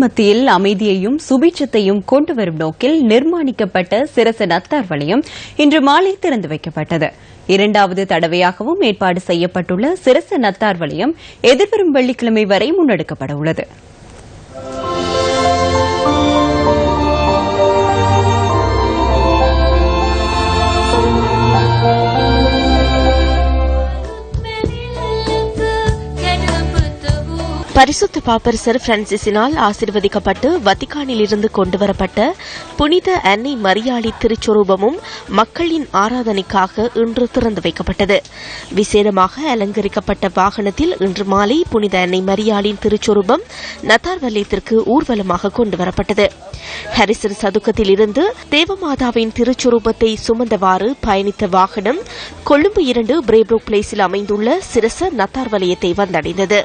மத்தியில் அமைதியையும் சுபீட்சத்தையும் கொண்டு வரும் நோக்கில் நிர்மாணிக்கப்பட்ட சிரச நத்தார் வளையம் இன்று மாலை திறந்து வைக்கப்பட்டது. இரண்டாவது தடவையாகவும் ஏற்பாடு செய்யப்பட்டுள்ள சிரச நத்தார் வளையம் எதிர்வரும் வெள்ளிக்கிழமை வரை முன்னெடுக்கப்பட உள்ளது. பரிசுத்த பாப்பரசர் பிரான்சிஸினால் ஆசிர்வதிக்கப்பட்டு வத்திகானில் இருந்து கொண்டுவரப்பட்ட புனித அன்னை மரியாளி திருச்சொரூபமும் மக்களின் ஆராதனைக்காக இன்று திறந்து வைக்கப்பட்டது. விசேடமாக அலங்கரிக்கப்பட்ட வாகனத்தில் இன்று மாலை புனித அன்னை மரியாளின் திருச்சொரூபம் நத்தார் வலயத்திற்கு ஊர்வலமாக கொண்டுவரப்பட்டது. ஹரிசன் சதுக்கத்தில் இருந்து தேவமாதாவின் திருச்சொரூபத்தை சுமந்தவாறு பயணித்த வாகனம் கொழும்பு இரண்டு பிரேப்ரோ பிளேஸில் அமைந்துள்ள சிரச நத்தார் வலயத்தை வந்தடைந்தது.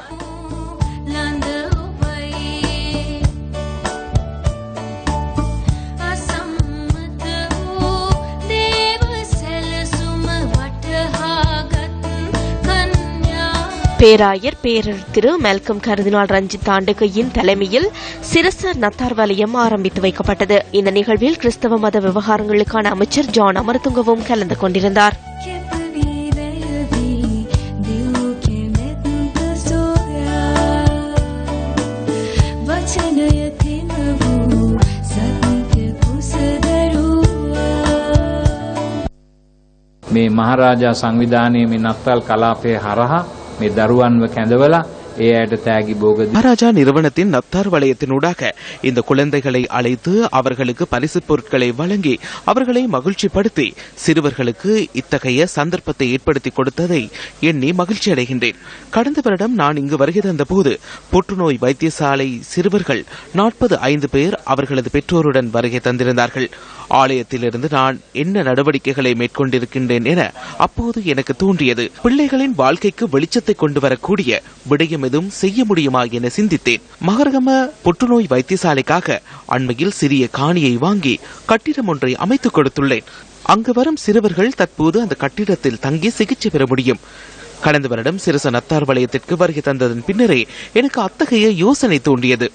பேராயர் பேரர் திரு மெல்கம் கருதினால் ரஞ்சித் ஆண்டுகையின் தலைமையில் சிரச நத்தார் வலயம் ஆரம்பித்து வைக்கப்பட்டது இந்த நிகழ்வில் கிறிஸ்தவ மத விவகாரங்களுக்கான அமைச்சர் ஜான் அமர்துங்கவும் கலந்து கொண்டிருந்தார் කැපවී වැයවී දිව් කෙමෙත්ත සෝයා වචනය තින වූ සත්‍ය කුසදරුවා මේ මහරාජා සංවිධානයේ මේ නත්තල් කලාපය හරහා මේ දරුවන්ව කැඳවලා ඒ අයට තෑගි බෝග மகாராஜா நிறுவனத்தின் நத்தார் வளையத்தினூடாக இந்த குழந்தைகளை அழைத்து அவர்களுக்கு பரிசுப் பொருட்களை வழங்கி அவர்களை மகிழ்ச்சிப்படுத்தி சிறுவர்களுக்கு இத்தகைய சந்தர்ப்பத்தை ஏற்படுத்தி கொடுத்ததை எண்ணி மகிழ்ச்சி அடைகின்றேன் கடந்த வருடம் நான் இங்கு வருகை தந்த போது புற்றுநோய் வைத்தியசாலை சிறுவர்கள் நாற்பது ஐந்து பேர் அவர்களது பெற்றோருடன் வருகை தந்திருந்தார்கள் ஆலயத்திலிருந்து நான் என்ன நடவடிக்கைகளை மேற்கொண்டிருக்கின்றேன் என அப்போது எனக்கு தோன்றியது பிள்ளைகளின் வாழ்க்கைக்கு வெளிச்சத்தை கொண்டு வரக்கூடிய விடயம் எதுவும் செய்ய முடியுமா என சிந்தித்தேன். மகரகம புற்றுநோய் வைத்தியசாலைக்காக அண்மையில் சிறிய காணியை வாங்கி கட்டிடம் ஒன்றை அமைத்துக் கொடுத்துள்ளேன். அங்கு வரும் சிறுவர்கள் தற்போது அந்த கட்டிடத்தில் தங்கி சிகிச்சை பெற முடியும். கடந்த வருடம் சிறுச நத்தார் வலயத்திற்கு வருகை தந்ததன் பின்னரே எனக்கு அத்தகைய யோசனை தோன்றியது.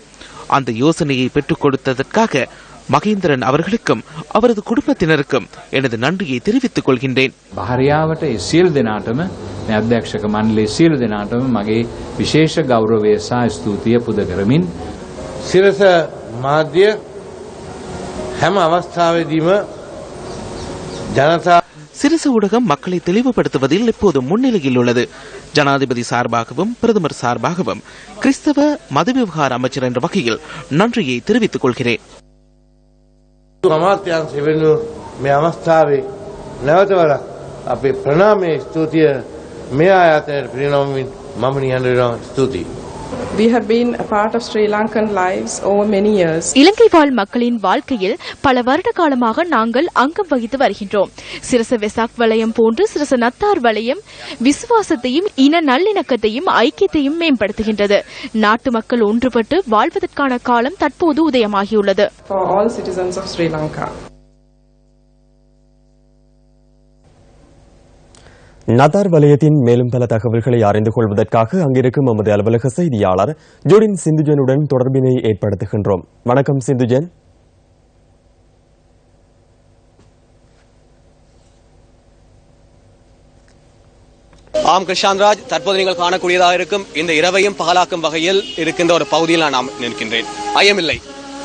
அந்த யோசனையை பெற்றுக் கொடுத்ததற்காக மகேந்திரன் அவர்களுக்கும் அவரது குடும்பத்தினருக்கும் எனது நன்றியை தெரிவித்துக் கொள்கின்றேன் භාරයාවට ඒ සියලු දෙනාටම මේ අධ්‍යක්ෂක මණ්ඩලයේ සියලු දෙනාටම මගේ විශේෂ ගෞරවය සහ ස්තුතිය පුද කරමින් සිරස මාධ්‍ය හැම අවස්ථාවේදීම ජනතා சிறுச ஊடகம் மக்களை தெளிவுபடுத்துவதில் எப்போதும் முன்னிலையில் உள்ளது ஜனாதிபதி சார்பாகவும் பிரதமர் சார்பாகவும் கிறிஸ்தவ மத விவகார அமைச்சர் என்ற வகையில் நன்றியை தெரிவித்துக் கொள்கிறேன் අමාත්‍යන්සේ වෙනුව මේ අවස්ථාවේ නැවතවරක් අපේ ප්‍රනාමය ස්තුතිය මේ ආයතනයට පිරිනොමින් මම නිහඬ වෙනවා ස්තුතියි. We have been a part of Sri Lankan lives over many years. இலங்கை வாழ் மக்களின் வாழ்க்கையில் பல வருட காலமாக நாங்கள் அங்கம் வகித்து வருகின்றோம். சிரச வெசாக் வலயம் போன்று சிரச நத்தார் வலயம் விசுவாசத்தையும் இன நல்லிணக்கத்தையும் ஐக்கியத்தையும் மேம்படுத்துகின்றது. நாட்டு மக்கள் ஒன்றுபட்டு வாழ்வதற்கான காலம் தற்போது உதயமாகியுள்ளது. நதார் வலயத்தின் மேலும் பல தகவல்களை அறிந்து கொள்வதற்காக அங்கிருக்கும் நமது அலுவலக செய்தியாளர் ஜோடின் சிந்துஜனுடன் தொடர்பினை ஏற்படுத்துகின்றோம். வணக்கம் சிந்துஜன். ஆம் கிருஷாந்த்ராஜ் தற்போது நீங்கள் காணக்கூடியதாக இருக்கும் இந்த இரவையும் பகலாக்கும் வகையில் இருக்கின்ற ஒரு பகுதியில் நான் நாம் நிற்கின்றேன். ஐயமில்லை.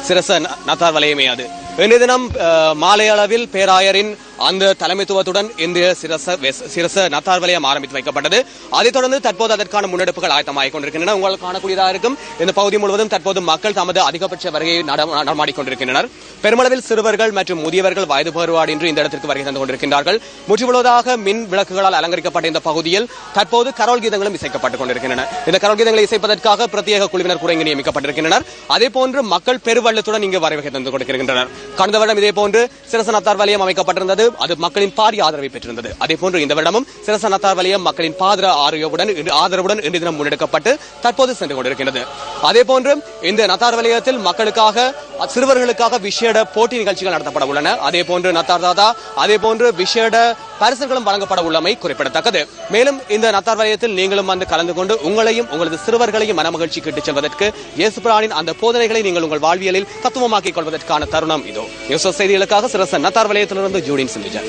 சிரச நத்தார் வலயமே அது. இன்றைய தினம் அஹ், மாலை அளவில் பேராயரின் அந்த தலைமைத்துவத்துடன் இந்திய சிரச சிரச நத்தார் வலயம் ஆரம்பித்து வைக்கப்பட்டது. அதைத் தொடர்ந்து தற்போது அதற்கான முன்னெடுப்புகள் ஆயத்தமாகிக் கொண்டிருக்கின்றன. உங்களால் காணக்கூடியதாக இருக்கும். இந்த பகுதி முழுவதும் தற்போது மக்கள் தமது அதிகபட்ச வருகையை நடமாடிக்கொண்டிருக்கின்றனர் பெருமளவில் சிறுவர்கள் மற்றும் முதியவர்கள் வயது வேறுபாடின்றி இந்த இடத்திற்கு வருகை தந்து கொண்டிருக்கின்றார்கள். முற்றுமுழுவதாக மின் விளக்குகளால் அலங்கரிக்கப்பட்ட இந்த பகுதியில் தற்போது கரோல் கீதங்களும் இசைக்கப்பட்டுக் கொண்டிருக்கின்றன. இந்த கரோல் கீதங்களை இசைப்பதற்காக பிரத்யேக குழுவினர் கூட இங்கு நியமிக்கப்பட்டிருக்கின்றனர். அதே போன்று மக்கள் பெருவள்ளத்துடன் இங்கு வரவேற்க தந்து கொண்டிருக்கின்றனர். கடந்த வருடம் இதே போன்று சிரசனத்தார் வலயம் அமைக்கப்பட்டிருந்தது. அது மக்களின் பாரிய ஆதரவை பெற்றிருந்தது. அதே போன்று இந்த வருடமும் சிரசனத்தார் வலயம் மக்களின் பாதர ஆதரவுடன் ஆதரவுடன் இன்று தினம் முன்னெடுக்கப்பட்டு தற்போது சென்று கொண்டிருக்கிறது அதே போன்று இந்த நத்தார் வலயத்தில் மக்களுக்காக சிறுவர்களுக்காக விசேட போட்டி நிகழ்ச்சிகள் நடத்தப்பட உள்ளன. அதே போன்று நத்தார் தாதா அதே போன்று விசேட பரிசுகளும் வழங்கப்பட உள்ளமை குறிப்பிடத்தக்கது. மேலும் இந்த நத்தார் வலயத்தில் நீங்களும் வந்து கலந்து கொண்டு உங்களையும் உங்களது சிறுவர்களையும் மனமகிழ்ச்சி கிட்டுச் செல்வதற்கு இயேசுபிரானின் அந்த போதனைகளை நீங்கள் உங்கள் வாழ்வியலில் தத்துவமாக்கிக் கொள்வதற்கான தருணம் இதோ. நியூஸ் செய்திகளுக்காக சிறச நத்தார் வலயத்திலிருந்து ஜூடின் சிந்திஜன்